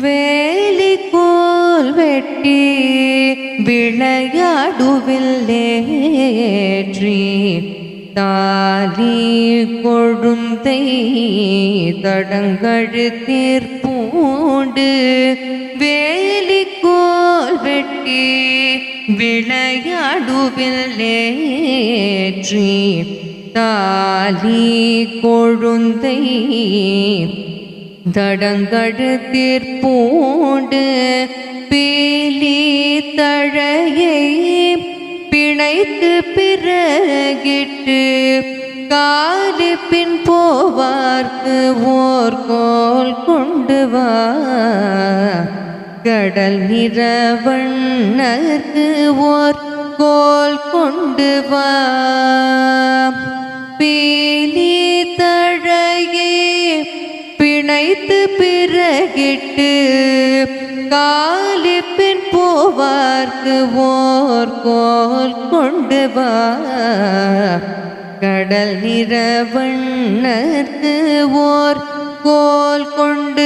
வேலிக்கோல் வெட்டி விளையாடுவில்லேற்றி தாலி கொழுந்தை தடங்கழுத்தீர் பூண்டு வேலிக்கோல் வெட்டி விளையாடுவில்லேற்றி தாலி கொழுந்தை தடங்கடுத்திற்பூண்டு பேலி தழையை பிணைத்து பிறகிட்டு காலி பின் போவார்க்கு ஓர் கோல் கொண்டு வா. கடல் நிறவண்ணர்க்கு ஓர் கோல் கொண்டு வா. பீலி பிணைத்து பிறகிட்டு காலிப்பின் போவார்க்கு ஓர் கோல் கொண்டு வா. கடல் நிறவண்ணர்க்கு ஓர் கோல் கொண்டு